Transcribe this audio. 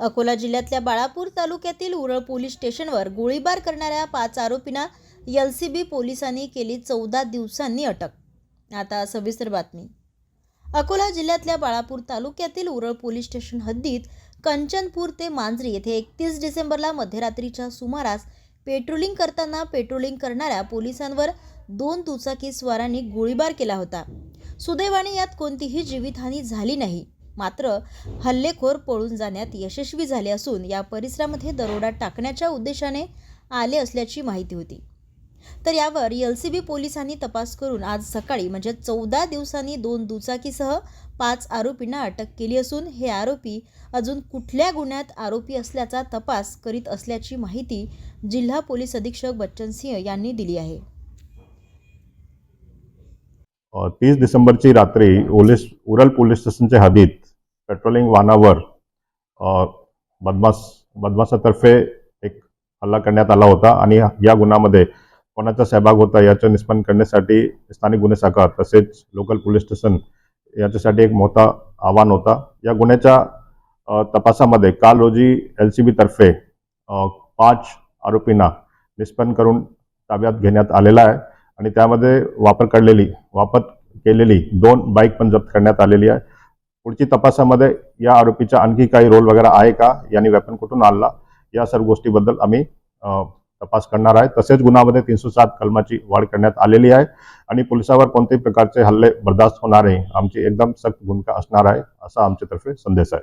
अकोला जिल्ह्यातल्या बाळापूर तालुक्यातील उरळ पोलीस स्टेशनवर गोळीबार करणाऱ्या पाच आरोपींना एल सी बी पोलिसांनी केली चौदा दिवसांनी अटक. आता सविस्तर बातमी. अकोला जिल्ह्यातल्या बाळापूर तालुक्यातील उरळ पोलीस स्टेशन हद्दीत कंचनपूर ते मांजरी येथे एकतीस डिसेंबरला मध्यरात्रीच्या सुमारास पेट्रोलिंग करताना पेट्रोलिंग करणाऱ्या पोलिसांवर दोन दुचाकी स्वारांनी गोळीबार केला होता. सुदैवाने यात कोणतीही जीवितहानी झाली नाही. मात्र हल्लेखोर पळून जाण्यात यशस्वी झाले असून या परिसरामध्ये दरोडा टाकण्याच्या उद्देशाने आले असल्याची माहिती होती. तर यावर एल सी बी पोलिसांनी तपास करून आज सकाळी म्हणजे चौदा दिवसांनी दोन दुचाकीसह पाच आरोपींना अटक केली असून हे आरोपी अजून कुठल्या गुन्ह्यात आरोपी असल्याचा तपास करीत असल्याची माहिती जिल्हा पोलीस अधीक्षक बच्चन सिंह यांनी दिली आहे. तीस डिसेंबरची रात्री ओलिस उरल पोलीस स्टेशनच्या हद्दीत पेट्रोलिंग वाहनावर बदमाश बदमाशातर्फे एक हल्ला करण्यात आला होता आणि या गुन्ह्यामध्ये कोणाचा सहभाग होता याचं निष्पन्न करण्यासाठी स्थानिक गुन्हे शाखा तसेच लोकल पोलीस स्टेशन याच्यासाठी एक मोठा आव्हान होता. या गुन्ह्याच्या तपासामध्ये काल रोजी एल सी बीतर्फे पाच आरोपींना निष्पन्न करून ताब्यात घेण्यात आलेला आहे. आणि त्यामध्ये वापर काढलेली वापर केलेली दोन बाईक पण जप्त करण्यात आलेली आहे. पुढची तपासामध्ये या आरोपीचा आणखी काही रोल वगैरे आहे का? यांनी वेपन कुठून आणला? या सर्व गोष्टीबद्दल आम्ही तपास करणार आहे. तसेच गुन्ह्यामध्ये तीनशे सात कलमाची वाढ करण्यात आलेली आहे आणि पोलिसावर कोणत्याही प्रकारचे हल्ले बर्दास्त होणार नाही. आमची एकदम सक्त भूमिका असणार आहे असा आमच्यातर्फे संदेश आहे.